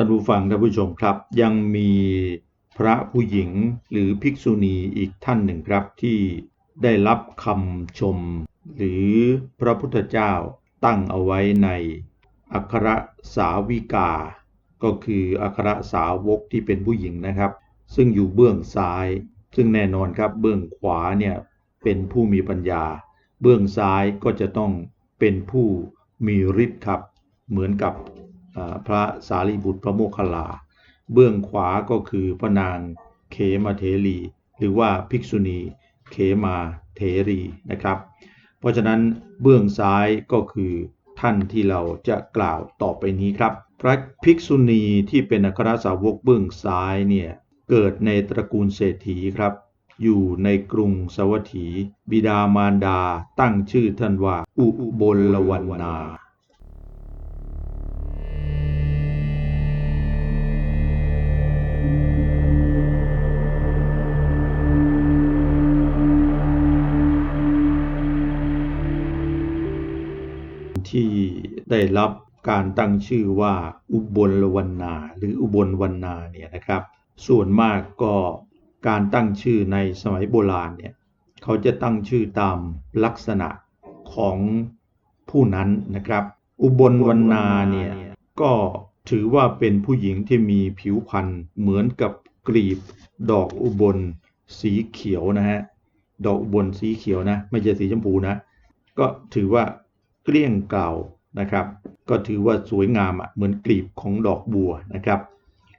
ท่านผู้ฟังท่านผู้ชมครับ ยังมีพระผู้หญิงหรือภิกษุณีอีกท่านหนึ่งครับที่ได้รับคำชม หรือพระพุทธเจ้าตั้งเอาไว้ในอัครสาวิกา ก็คืออัครสาวกที่เป็นผู้หญิงนะครับ ซึ่งอยู่เบื้องซ้าย ซึ่งแน่นอนครับเบื้องขวาเนี่ยเป็นผู้มีปัญญา เบื้องซ้ายก็จะต้องเป็นผู้มีฤทธิ์ครับ เหมือนกับ พระสารีบุตรพระโมคคัลลา เบื้องขวาก็คือพระนางเขมาเทรี หรือว่าภิกษุณีเขมาเทรีนะครับ เพราะฉะนั้นเบื้องซ้ายก็คือท่านที่เราจะกล่าวต่อไปนี้ครับ พระภิกษุณีที่เป็นอัครสาวกเบื้องซ้ายเนี่ยเกิดในตระกูลเศรษฐีครับ อยู่ในกรุงสวัสถี บิดามารดาตั้งชื่อท่านว่าอุบลวรรณา ได้รับการตั้งชื่อว่าอุบลวรรณาหรืออุบลวรรณาเนี่ยนะครับ ส่วนมากก็การตั้งชื่อในสมัยโบราณเนี่ยเขาจะตั้งชื่อตามลักษณะของผู้นั้นนะครับ อุบลวรรณาเนี่ยก็ถือว่าเป็นผู้หญิงที่มีผิวพรรณเหมือนกับกลีบดอกอุบลสีเขียวนะฮะดอกอุบลสีเขียวนะ ไม่ใช่สีชมพูนะ ก็ถือว่าเกลี้ยงเกล่า นะครับ ก็ถือว่าสวยงามอะเหมือนกลีบของดอกบัวนะครับ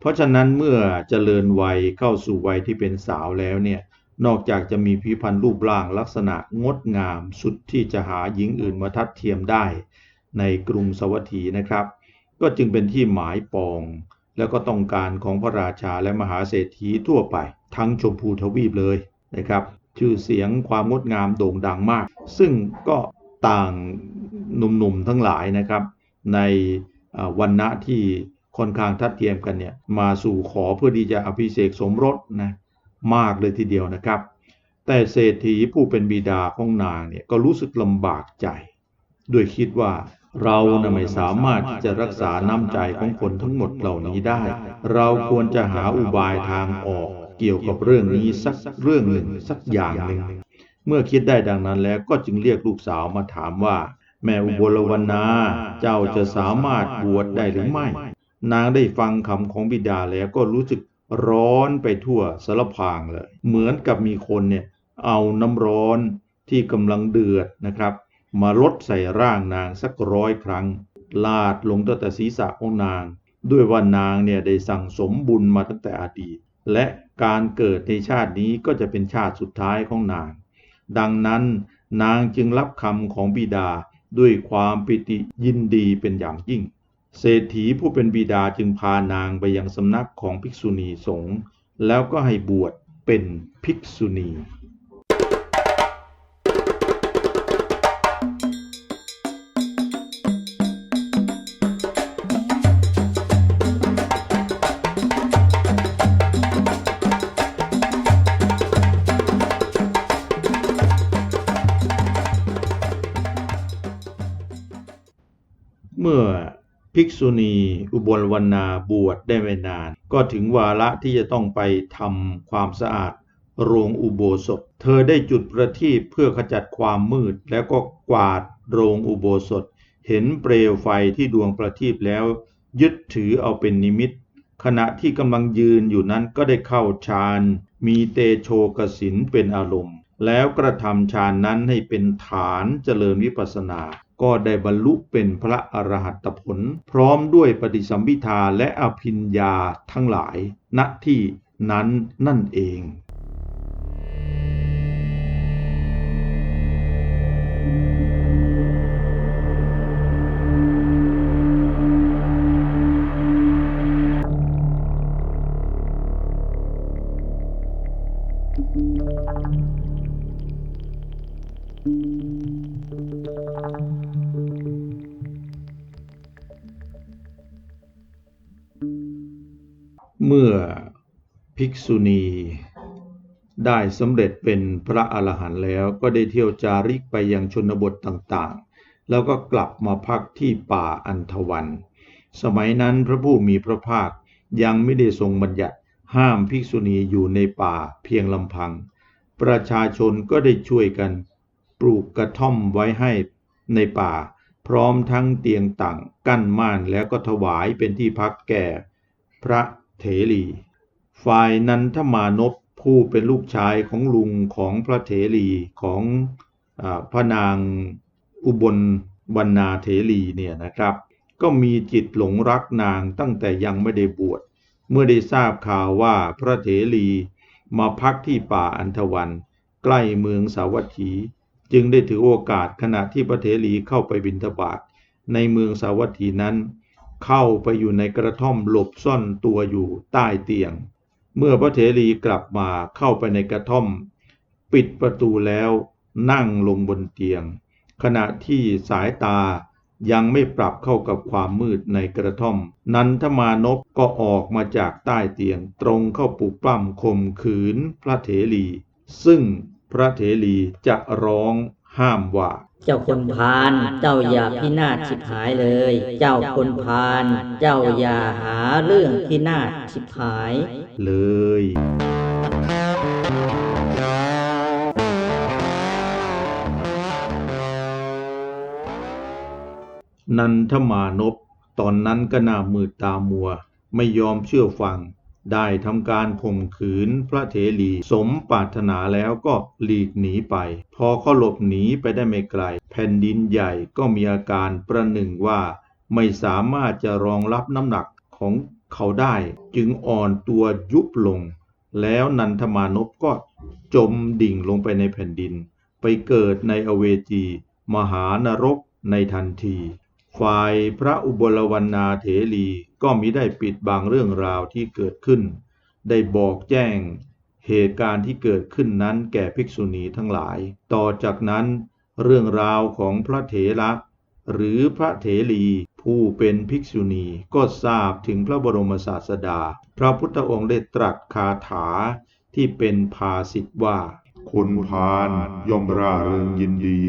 เพราะฉะนั้นเมื่อเจริญวัยเข้าสู่วัยที่เป็นสาวแล้วเนี่ยนอกจากจะมีผิวพรรณรูปร่างลักษณะงดงามสุดที่จะหาหญิงอื่นมาทัดเทียมได้ ในกรุงสวัสถีนะครับ ก็จึงเป็นที่หมายปอง แล้วก็ต้องการของพระราชาและมหาเศรษฐีทั่วไป ทั้งชมพูทวีปเลยนะครับ ชื่อเสียงความงดงามโด่งดังมาก ซึ่งก็ ต่างหนุ่มๆทั้งหลายนะครับ ในวันณะที่ค่อนข้างทัดเทียมกันเนี่ยมาสู่ขอเพื่อที่จะอภิเษกสมรสนะมากเลยทีเดียวนะครับ แต่เศรษฐีผู้เป็นบิดาของนางเนี่ยก็รู้สึกลำบากใจ ด้วยคิดว่าเรานะไม่สามารถที่จะรักษาน้ำใจของคนทั้งหมดเหล่านี้ได้ เราควรจะหาอุบายทางออกเกี่ยวกับเรื่องนี้สักเรื่องหนึ่งสักอย่างหนึ่ง เมื่อคิดได้ดังนั้นแล้วก็จึงเรียกลูกสาวมาถามว่า แม่อุบลวรรณาเจ้าจะสามารถบวชได้หรือไม่ นางได้ฟังคำของบิดาแล้วก็รู้สึกร้อนไปทั่วสารพางเลย เหมือนกับมีคนเนี่ยเอาน้ำร้อนที่กำลังเดือดนะครับ มาลดใส่ร่างนางสักร้อยครั้ง ลาดลงตั้งแต่ศีรษะของนาง ด้วยว่านางเนี่ยได้สั่งสมบุญมาตั้งแต่อดีต และการเกิดในชาตินี้ก็จะเป็นชาติสุดท้ายของนาง ดังนั้นนางจึงรับคำของบิดาด้วยความปิติยินดีเป็นอย่างยิ่ง เศรษฐีผู้เป็นบิดาจึงพานางไปยังสำนักของภิกษุณีสงฆ์แล้วก็ให้บวชเป็นภิกษุณี เมื่อภิกษุณีอุบลวรรณาบวชได้ไม่นาน ก็ถึงวาระที่จะต้องไปทำความสะอาดโรงอุโบสถ เธอได้จุดประทีปเพื่อขจัดความมืด แล้วก็กวาดโรงอุโบสถ เห็นเปลวไฟที่ดวงประทีปแล้ว ยึดถือเอาเป็นนิมิต ขณะที่กำลังยืนอยู่นั้นก็ได้เข้าฌาน มีเตโชกสินเป็นอารมณ์ แล้วกระทำฌานนั้นให้เป็นฐานเจริญวิปัสสนา ก็ได้บรรลุเป็นพระอรหัตผล พร้อมด้วยปฏิสัมพิทาและอภิญญาทั้งหลายณที่นั้นนั่นเอง ภิกษุณี ได้สำเร็จเป็นพระอรหันต์แล้วก็ได้เที่ยวจาริกไปยังชนบทต่างๆ แล้วก็กลับมาพักที่ป่าอันทวัน สมัยนั้นพระผู้มีพระภาคยังไม่ได้ทรงบัญญัติห้ามภิกษุณีอยู่ในป่าเพียงลำพัง ประชาชนก็ได้ช่วยกันปลูกกระท่อมไว้ให้ในป่า พร้อมทั้งเตียงต่างกั้นม่านแล้วก็ถวายเป็นที่พักแก่ พระเถรี ฝ่ายนันทมานพผู้เป็นลูกชายของลุงของพระเถรีของอพระนางอุบลวรรณาเถรีเนี่ยนะครับ ก็มีจิตหลงรักนางตั้งแต่ยังไม่ได้บวชเมื่อได้ทราบข่าวว่าพระเถรีมาพักที่ป่าอันธวัน ใกล้เมืองสาวัตถี จึงได้ถือโอกาสขณะที่พระเถรีเข้าไปบิณฑบาตในเมืองสาวัตถีนั้น เข้าไปอยู่ในกระท่อมหลบซ่อนตัวอยู่ใต้เตียง เมื่อพระเถรีกลับมาเข้าไปในกระท่อม ปิดประตูแล้วนั่งลงบนเตียง ขณะที่สายตายังไม่ปรับเข้ากับความมืดในกระท่อม นันทมานพก็ออกมาจากใต้เตียงตรงเข้าปลุกปล้ำข่มขืนพระเถรี ซึ่งพระเถรีจะร้องห้ามว่า เจ้าคนพาลเจ้าอย่าพินาศชิบหายเลย เจ้าคนพาลเจ้าอย่าหาเรื่องพินาศชิบหาย เลยนันทมานพตอนนั้นก็หน้ามืดตามัว ไม่ยอมเชื่อฟัง ได้ทำการข่มขืนพระเถรีสมปรารถนาแล้วก็หลีกหนีไป พอเขาหลบหนีไปได้ไม่ไกล แผ่นดินใหญ่ก็มีอาการประหนึ่งว่า ไม่สามารถจะรองรับน้ำหนักของเขาได้จึงอ่อนตัวยุบลง แล้วนันทมานพก็จมดิ่งลงไปในแผ่นดิน ไปเกิดในอเวจี มหานรกในทันที ฝ่ายพระอุบลวรรณาเถรีก็มิได้ปิดบังเรื่องราวที่เกิดขึ้น ได้บอกแจ้งเหตุการณ์ที่เกิดขึ้นนั้นแก่ภิกษุณีทั้งหลาย ต่อจากนั้นเรื่องราวของพระเถระหรือพระเถรีผู้เป็นภิกษุณีก็ทราบถึงพระบรมศาสดา พระพุทธองค์ได้ตรัสคาถาที่เป็นภาสิทธว่า คนพาลย่อมร่าเริงยินดี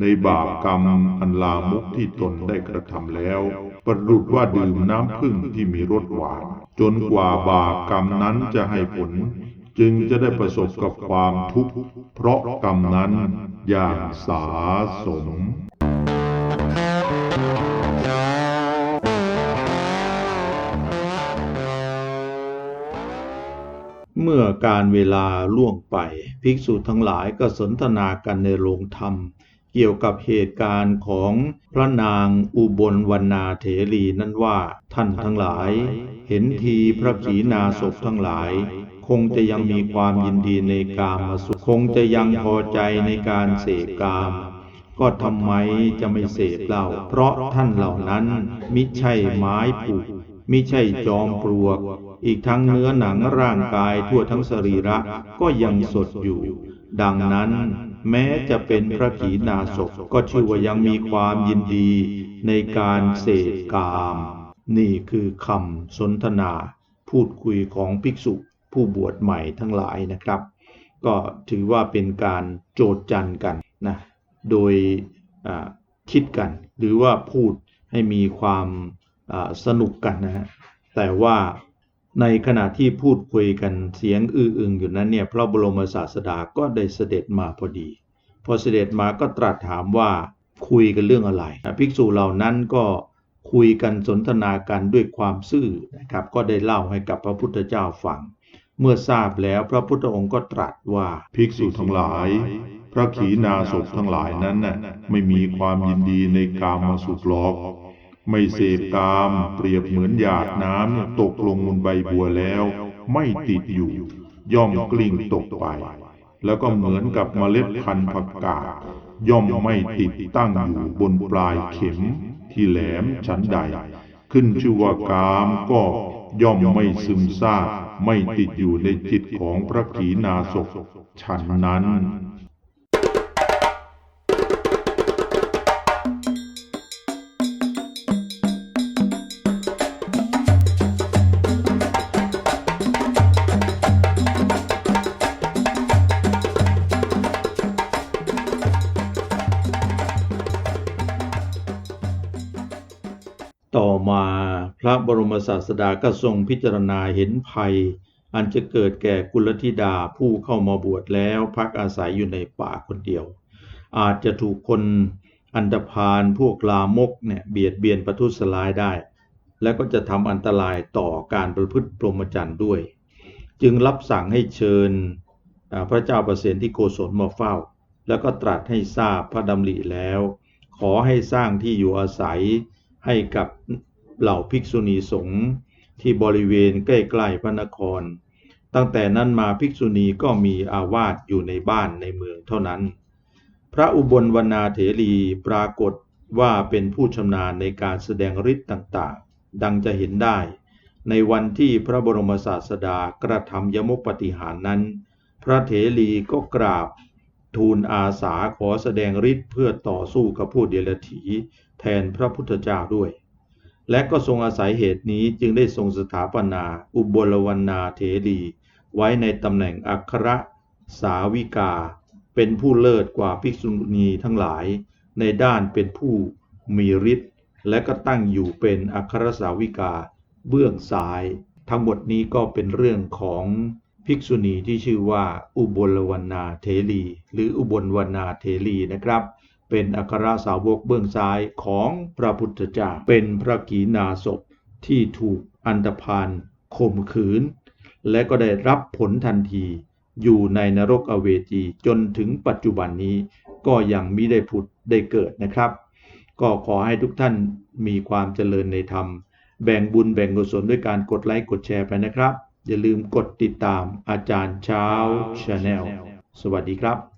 ในบาปกรรมอันลามกที่ตนได้กระทำแล้ว ประดุดว่าดื่มน้ำพึ่งที่มีรสหวาน จนกว่าบาปกรรมนั้นจะให้ผล จึงจะได้ประสบกับความทุกข์เพราะกรรมนั้นอย่างสาสมเมื่อการเวลาล่วงไป ภิกษุทั้งหลายก็สนทนากันในโรงธรรม เกี่ยวกับเหตุการณ์ของพระนางอุบลวรรณาเถรีนั้นว่าท่านทั้งหลาย เห็นทีพระขีณาสพทั้งหลาย คงจะยังมีความยินดีในกามสุขคงจะยังพอใจในการเสพกามก็ทำไมจะไม่เสพเล่า เพราะท่านเหล่านั้นมิใช่ไม้ผูกมิใช่จอมปลวก อีกทั้งเนื้อหนังร่างกายทั่วทั้งสรีระก็ยังสดอยู่ ดังนั้น แม้จะเป็นพระขีณาสพก็ชื่อว่ายังมีความยินดีในการเสพกาม นี่คือคำสนทนา พูดคุยของภิกษุผู้บวชใหม่ทั้งหลายนะครับ ก็ถือว่าเป็นการโจดจันกันนะโดยคิดกัน หรือว่าพูดให้มีความสนุกกันนะฮะแต่ว่า ในขณะที่พูดคุยกันเสียงอื้ออึงอยู่นั้นเนี่ยพระบรมศาสดาก็ได้เสด็จมาพอดี พอเสด็จมาก็ตรัสถามว่าคุยกันเรื่องอะไร ภิกษุเหล่านั้นก็คุยกันสนทนากันด้วยความซื่อนะครับ ก็ได้เล่าให้กับพระพุทธเจ้าฟัง เมื่อทราบแล้วพระพุทธองค์ก็ตรัสว่าภิกษุทั้งหลาย พระขีณาสพทั้งหลายนั้นน่ะไม่มีความยินดีในกามมาสุขหรอก ไม่เสพกามเปรียบเหมือนหยาดน้ำตกลงบนใบบัวแล้ว ไม่ติดอยู่ ย่อมกลิ้งตกไป แล้วก็เหมือนกับเมล็ดพันธุ์ผักกาดย่อมไม่ติดตั้งอยู่บนปลายเข็มที่แหลมชั้นใด ขึ้นชื่อว่ากามก็ย่อมไม่ซึมซาบไม่ติดอยู่ในจิตของพระขีณาสพฉันนั้น ระบรมศาสดาก็ทรงพิจารณาเห็นภัย อันจะเกิดแก่กุลธิดาผู้เข้ามาบวชแล้วพักอาศัยอยู่ในป่าคนเดียว อาจจะถูกคนอันธพาลพวกลามกเนี่ยเบียดเบียนประทุษร้ายได้ และก็จะทำอันตรายต่อการประพฤติพรหมจรรย์ด้วย จึงรับสั่งให้เชิญพระเจ้าประเสนที่โกศลมาเฝ้า แล้วก็ตรัสให้ทราบพระดำริแล้ว ขอให้สร้างที่อยู่อาศัยให้กับ เหล่าภิกษุณีสงฆ์ที่บริเวณใกล้ๆพระนคร ตั้งแต่นั้นมาภิกษุณีก็มีอาวาสอยู่ในบ้านในเมืองเท่านั้น พระอุบลวรรณาเถรีปรากฏว่าเป็นผู้ชำนาญในการแสดงฤทธิ์ต่างๆ ดังจะเห็นได้ ในวันที่พระบรมศาสดากระทำยมกปฏิหารนั้น พระเถรีก็กราบทูลอาสาขอแสดงฤทธิ์เพื่อต่อสู้กับผู้เดรัจฉีแทนพระพุทธเจ้าด้วย และก็ทรงอาศัยเหตุนี้จึงได้ทรงสถาปนา อุบลวรรณาเถรี ไว้ในตำแหน่งอัครสาวิกา เป็นผู้เลิศกว่าภิกษุณีทั้งหลาย ในด้านเป็นผู้มีฤทธิ์และก็ตั้งอยู่เป็นอัครสาวิกา เบื้องซ้าย ทั้งหมดนี้ก็เป็นเรื่องของภิกษุณีที่ชื่อว่าอุบลวรรณาเถรี หรืออุบลวรรณาเถรีนะครับ เป็นอัครสาวกเบื้องซ้ายของพระพุทธเจ้า เป็นพระกีนาศพที่ถูกอันธพาลข่มขืน และก็ได้รับผลทันที อยู่ในนรกอเวจีจนถึงปัจจุบันนี้ก็ยังมิได้ผุดได้เกิดนะครับ ก็ขอให้ทุกท่านมีความเจริญในธรรม แบ่งบุญแบ่งกุศลด้วยการกดไลค์กดแชร์ไปนะครับ อย่าลืมกดติดตามอาจารย์เช้าชาแนลสวัสดีครับ